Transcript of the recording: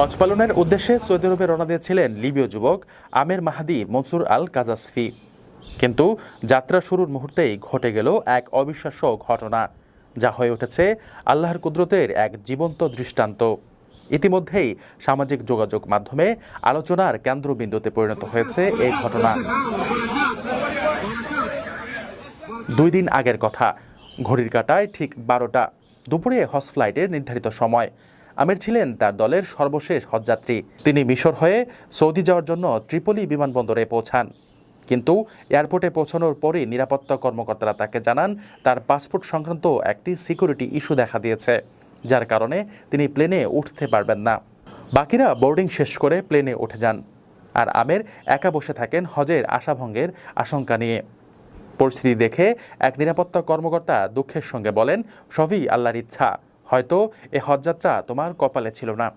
হজ পালনের উদ্দেশ্যে সৌদি আরবে রওনা দিয়েছিলেন লিবীয় যুবক আমের মাহাদি মনসুর আল কাজাসফি। কিন্তু যাত্রা শুরুর মুহূর্তেই ঘটে গেল এক অবিশ্বাস্য ঘটনা, যা হয়ে উঠেছে আল্লাহর কুদরতের এক জীবন্ত দৃষ্টান্ত। ইতিমধ্যেই সামাজিক যোগাযোগ মাধ্যমে আলোচনার কেন্দ্রবিন্দুতে পরিণত হয়েছে এই ঘটনা। দুই দিন আগের কথা, ঘড়ির কাটায় ঠিক বারোটা, দুপুরে হজ ফ্লাইটের নির্ধারিত সময়। আমির ছিলেন তার দলের সর্বশেষ হজযাত্রী। তিনি মিশর হয়ে সৌদি যাওয়ার জন্য ত্রিপলি বিমানবন্দরে পৌঁছান। কিন্তু এয়ারপোর্টে পৌঁছানোর পরই নিরাপত্তা কর্মকর্তারা তাকে জানান, তার পাসপোর্ট সংক্রান্ত একটি সিকিউরিটি ইস্যু দেখা দিয়েছে, যার কারণে তিনি প্লেনে উঠতে পারবেন না। বাকিরা বোর্ডিং শেষ করে প্লেনে উঠে যান। আর আমের একা বসে থাকেন হজের আশাভঙ্গের আশঙ্কা নিয়ে। পরিস্থিতি দেখে এক নিরাপত্তা কর্মকর্তা দুঃখের সঙ্গে বলেন, সবই আল্লাহর ইচ্ছা। হয়তো এ হজযাত্রা তোমার কপালে ছিল না।